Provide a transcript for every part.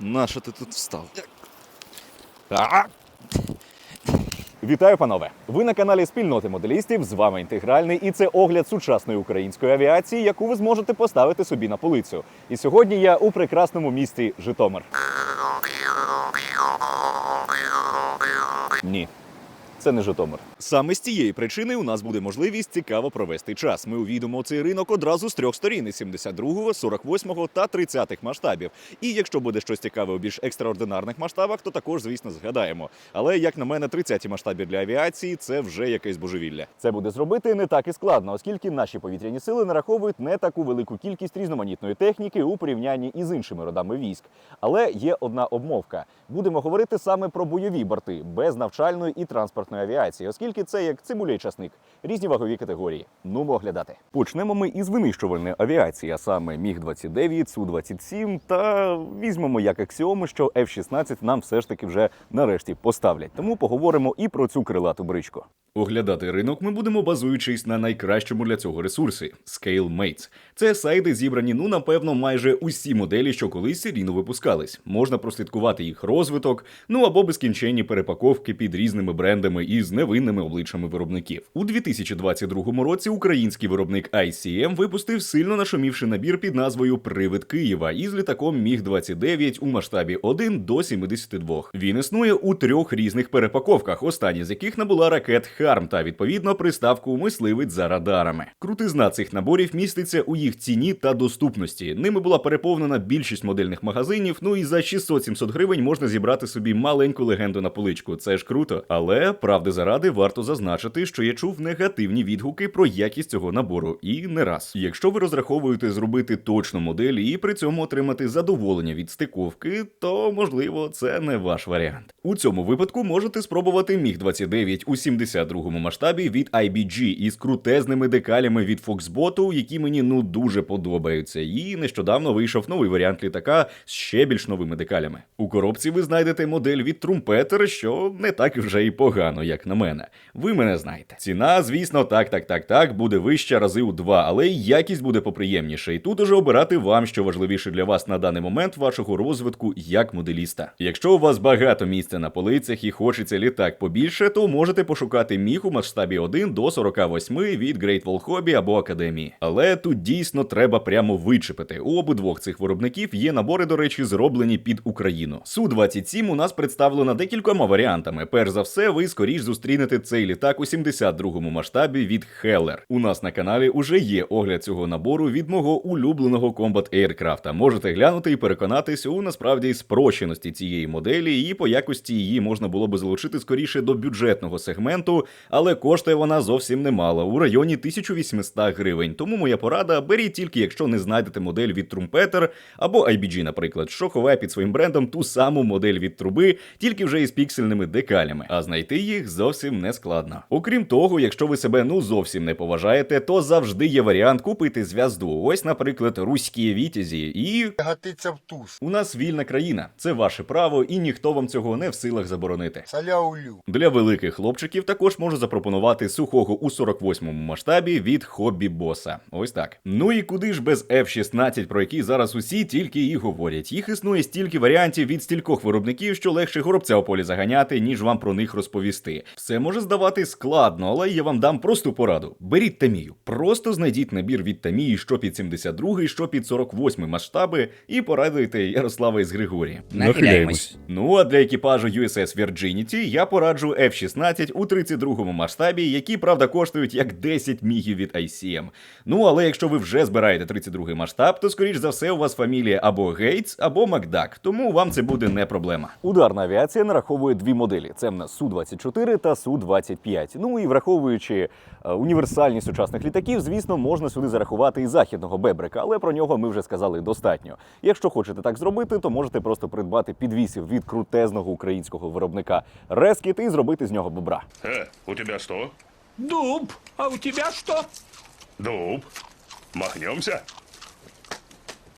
Нащо ти тут встав? Вітаю, панове! Ви на каналі спільноти моделістів. З вами інтегральний, і це огляд сучасної української авіації, яку ви зможете поставити собі на полицю. І сьогодні я у прекрасному місті Житомир. Ні. Це не Житомир. Саме з цієї причини у нас буде можливість цікаво провести час. Ми увійдемо цей ринок одразу з трьох сторін: із 72-го, 48-го та 30-х масштабів. І якщо буде щось цікаве у більш екстраординарних масштабах, то також, звісно, згадаємо. Але як на мене, 30-ті масштаби для авіації це вже якесь божевілля. Це буде зробити не так і складно, оскільки наші повітряні сили нараховують не таку велику кількість різноманітної техніки у порівнянні із іншими родами військ. Але є одна обмовка: будемо говорити саме про бойові борти без навчальної і транспортної авіації, оскільки це як цибуля і часник, різні вагові категорії. Ну, оглядати. Почнемо ми із винищувальної авіації, а саме Міг 29 Су 27 та візьмемо як аксіому, що F-16 нам все ж таки вже нарешті поставлять. Тому поговоримо і про цю крилату бричку. Оглядати ринок ми будемо базуючись на найкращому для цього ресурсі ScaleMates. Це сайти зібрані, ну напевно, майже усі моделі, що колись серійно випускались. Можна прослідкувати їх розвиток, ну або безкінченні перепаковки під різними брендами і з невинними обличчями виробників. У 2022 році український виробник ICM випустив сильно нашумівший набір під назвою Привид Києва із літаком Міг 29 у масштабі 1 до 72. Він існує у трьох різних перепаковках, останні з яких набула ракет Харм та відповідно приставку мисливець за радарами. Крутизна цих наборів міститься у їх ціні та доступності. Ними була переповнена більшість модельних магазинів. Ну і за 600-700 гривень можна зібрати собі маленьку легенду на поличку. Це ж круто. Але правди заради варто зазначити, що я чув негативні відгуки про якість цього набору, і не раз. Якщо ви розраховуєте зробити точну модель і при цьому отримати задоволення від стиковки, то можливо це не ваш варіант. У цьому випадку можете спробувати Міг 29 у 72-му масштабі від IBG із крутезними декалями від Foxbot, які мені ну дуже подобаються. І нещодавно вийшов новий варіант літака з ще більш новими декалями. У коробці ви знайдете модель від Trumpeter, що не так вже і погано, як на мене. Ви мене знаєте. Ціна, звісно, так, так, так, так, буде вища рази у два, але й якість буде поприємніша. І тут уже обирати вам, що важливіше для вас на даний момент вашого розвитку як моделіста. Якщо у вас багато місця на полицях і хочеться літак побільше, то можете пошукати міг у масштабі 1 до 48 від Great Wall Hobby або Академії. Але тут дійсно треба прямо вичепити. У обидвох цих виробників є набори, до речі, зроблені під Україну. Су 27 у нас представлена декількома варіантами. Перш за все, ви скоріш зустрінете цей літак у 72-му масштабі від Heller. У нас на каналі уже є огляд цього набору від мого улюбленого Combat Aircraft. Можете глянути і переконатись у насправді спрощеності цієї моделі, і по якості її можна було би залучити скоріше до бюджетного сегменту, але коштує вона зовсім немало у районі 1800 гривень. Тому моя порада беріть тільки, якщо не знайдете модель від Trumpeter або IBG, наприклад, що ховає під своїм брендом ту саму модель від труби, тільки вже із піксельними декалями. А знайти їх зовсім не складно. Окрім того, якщо ви себе ну зовсім не поважаєте, то завжди є варіант купити зв'язду. Ось, наприклад, руські вітязі, і гатиться в туз. у нас вільна країна. Це ваше право, і ніхто вам цього не в силах заборонити. Саляулю. Для великих хлопчиків також можу запропонувати сухого у 48-му масштабі від хобі боса. Ось так. Ну і куди ж без F-16, про які зараз усі тільки і говорять. Їх існує стільки варіантів від стількох виробників, що легше горобця у полі заганяти, ніж вам про них розповісти. Все може здавати складно, але я вам дам просту пораду. Беріть Тамію. Просто знайдіть набір від Тамії, що під 72, що під 48 масштаби, і порадуйте Ярослава із Григорія. Нахиляємось. Ну а для екіпажу USS Virginity я пораджу F-16 у 32-му масштабі, які правда коштують як 10 мігів від ICM. Ну але якщо ви вже збираєте 32-й масштаб, то скоріш за все у вас фамілія або Гейтс, або Макдак, тому вам це буде не проблема. Ударна авіація нараховує дві моделі: це в нас Су-24 та Су-25. Ну і враховуючи е, універсальність сучасних літаків, звісно, можна сюди зарахувати і західного бебрика, але про нього ми вже сказали достатньо. Якщо хочете так зробити, то можете просто придбати підвісів від крутезного українського виробника Рескіт і зробити з нього бобра. Э, у тебя что? Дуб, а у тебя что? Дуб. Махнемся?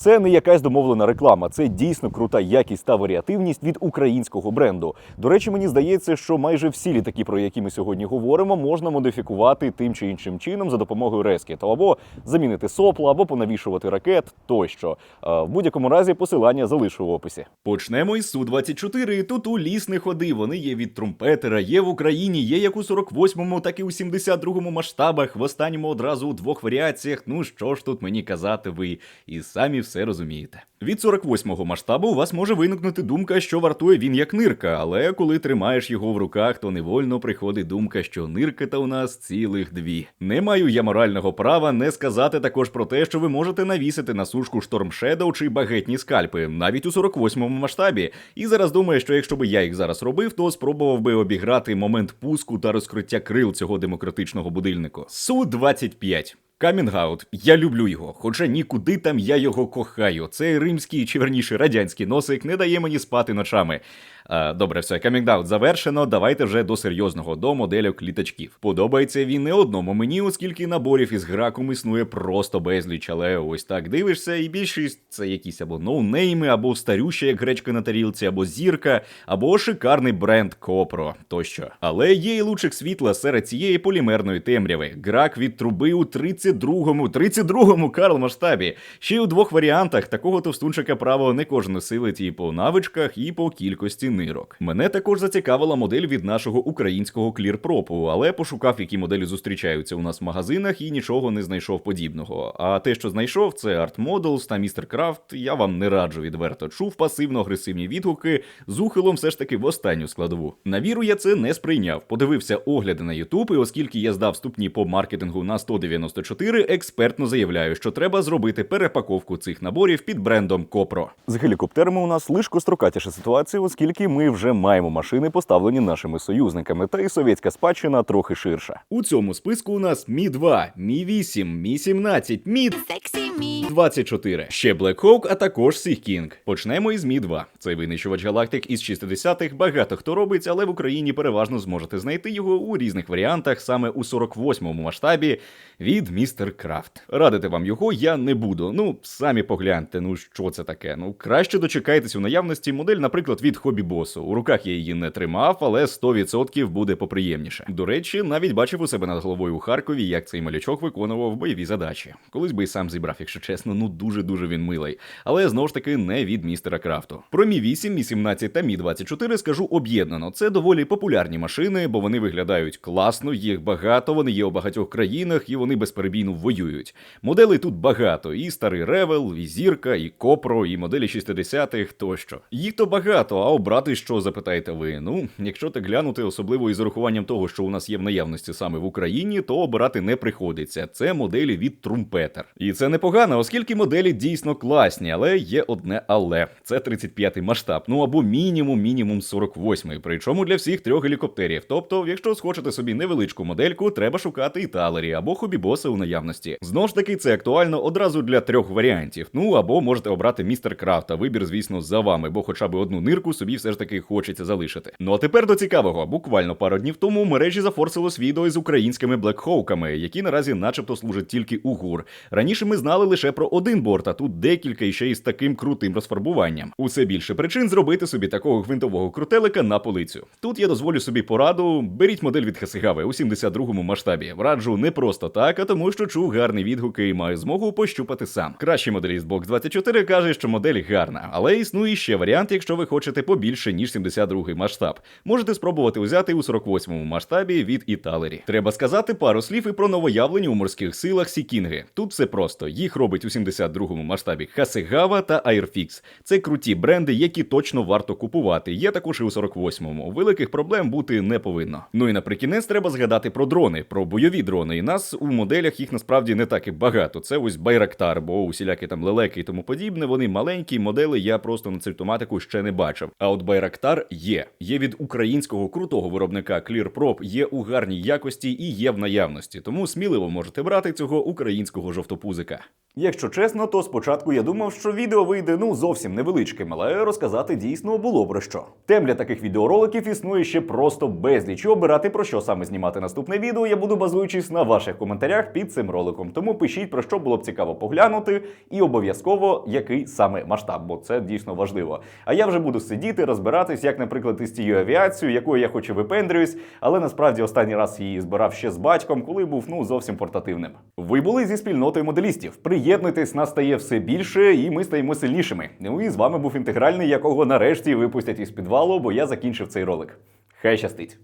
Це не якась домовлена реклама, це дійсно крута якість та варіативність від українського бренду. До речі, мені здається, що майже всі літаки, про які ми сьогодні говоримо, можна модифікувати тим чи іншим чином за допомогою рескіту, або замінити сопла, або понавішувати ракет тощо. Е, В будь-якому разі посилання залишу в описі. Почнемо із Су-24. Тут у ліс не ходи. Вони є від трумпетера, є в Україні, є як у 48-му, так і у 72-му масштабах. В останньому одразу у двох варіаціях. Ну що ж тут мені казати, ви і самі все розумієте. Від 48-го масштабу у вас може виникнути думка, що вартує він як нирка, але коли тримаєш його в руках, то невольно приходить думка, що нирки та у нас цілих дві. Не маю я морального права не сказати також про те, що ви можете навісити на сушку Storm Shadow чи багетні скальпи, навіть у 48-му масштабі. І зараз думаю, що якщо би я їх зараз робив, то спробував би обіграти момент пуску та розкриття крил цього демократичного будильнику. Су-25. Камінгаут, я люблю його, хоча нікуди там я його кохаю. Цей римський чи верніше радянський носик не дає мені спати ночами. А, добре, все, камінгаут завершено. Давайте вже до серйозного, до модельок літачків. Подобається він не одному мені, оскільки наборів із граком існує просто безліч, але ось так дивишся, і більшість це якісь або ноунейми, або старюща, як гречка на тарілці, або зірка, або шикарний бренд Копро тощо. Але є і лучик світла серед цієї полімерної темряви. Грак від труби у 32-му, 32-му Карл масштабі. Ще й у двох варіантах такого товстунчика право не кожен осилить і по навичках, і по кількості нирок. Мене також зацікавила модель від нашого українського клірпропу, але пошукав, які моделі зустрічаються у нас в магазинах, і нічого не знайшов подібного. А те, що знайшов, це Art Models та Mr. Craft, я вам не раджу відверто. Чув пасивно-агресивні відгуки з ухилом все ж таки в останню складову. На віру я це не сприйняв. Подивився огляди на YouTube, і оскільки я здав вступні по маркетингу на 194, експертно заявляю, що треба зробити перепаковку цих наборів під брендом Копро. З гелікоптерами у нас лиш кострокатіша ситуація, оскільки ми вже маємо машини, поставлені нашими союзниками, та і совєтська спадщина трохи ширша. У цьому списку у нас Мі 2, Мі 8, Мі 17, Мі Sexy me. 24. Ще Black Hawk, а також Sea King. Почнемо із Мі 2. Цей винищувач галактик із 60-х багато хто робить, але в Україні переважно зможете знайти його у різних варіантах, саме у 48-му масштабі від Містер Крафт. Радити вам його я не буду. Ну, самі погляньте, ну що це таке. Ну, краще дочекайтесь у наявності модель, наприклад, від Хобі Босу. У руках я її не тримав, але 100% буде поприємніше. До речі, навіть бачив у себе над головою у Харкові, як цей малючок виконував бойові задачі. Колись би і сам зібрав, якщо чесно, ну дуже дуже він милий. Але знову ж таки не від містера Крафту. Про Мі 8, Мі 17 та Мі 24 скажу об'єднано. Це доволі популярні машини, бо вони виглядають класно, їх багато, вони є у багатьох країнах і вони безперебійно воюють. Моделей тут багато: і старий Ревел, і Зірка, і Копро, і моделі 60-х тощо. Їх то багато, а обрати що запитаєте ви? Ну, якщо так глянути, особливо із урахуванням того, що у нас є в наявності саме в Україні, то обирати не приходиться. Це моделі від Трумпетер. І це непогано, оскільки моделі дійсно класні, але є одне але це 35-й масштаб, ну або мінімум, мінімум 48-й, причому для всіх трьох гелікоптерів. Тобто, якщо схочете собі невеличку модельку, треба шукати і талері або хобібоса у наявності. Знову ж таки, це актуально одразу для трьох варіантів. Ну або можете обрати містер Крафта. Вибір, звісно, за вами, бо хоча б одну нирку собі все ж таки хочеться залишити. Ну а тепер до цікавого. Буквально пару днів тому мережі зафорсилось відео із українськими блекхоуками, які наразі, начебто, служать тільки у ГУР. Раніше ми знали лише про один борт, а тут декілька і ще із таким крутим розфарбуванням. Усе більше причин зробити собі такого гвинтового крутелика на полицю. Тут я дозволю собі пораду. Беріть модель від Хасигави у 72-му масштабі. Раджу не просто так, а тому, що чув гарні відгуки і маю змогу пощупати сам. Кращий моделіст Box 24 каже, що модель гарна, але існує ще варіант, якщо ви хочете побільше ніж 72-й масштаб. Можете спробувати взяти у 48-му масштабі від Італері. Треба сказати пару слів і про новоявлені у морських силах Сікінги. Тут все просто. Їх робить у 72-му масштабі Хасигава та Airfix. Це круті бренди, які точно варто купувати. Є також і у 48-му. Великих проблем бути не повинно. Ну і наприкінець треба згадати про дрони, про бойові дрони. І нас у моделях їх насправді не так і багато. Це ось Байрактар, бо усілякі там лелеки і тому подібне. Вони маленькі модели. Я просто на цю тематику ще не бачив. А от Байрактар є. Є від українського крутого виробника ClearProp, є у гарній якості і є в наявності. Тому сміливо можете брати цього українського жовтопузика. Якщо чесно, то спочатку я думав, що відео вийде ну зовсім невеличким, але розказати дійсно було про що. Тем для таких відеороликів існує ще просто безліч. І Обирати про що саме знімати наступне відео я буду базуючись на ваших коментарях під цим роликом. Тому пишіть про що було б цікаво поглянути, і обов'язково який саме масштаб, бо це дійсно важливо. А я вже буду сидіти, розбиратись, як, наприклад, із тією авіацією, якою я хочу випендрююсь, але насправді останній раз її збирав ще з батьком, коли був ну зовсім портативним. Ви були зі спільнотою моделістів. Приєднуйтесь, нас стає все більше, і ми стаємо сильнішими. Ну і з вами був інтегральний, якого нарешті випустять із підвалу, бо я закінчив цей ролик. Хай щастить!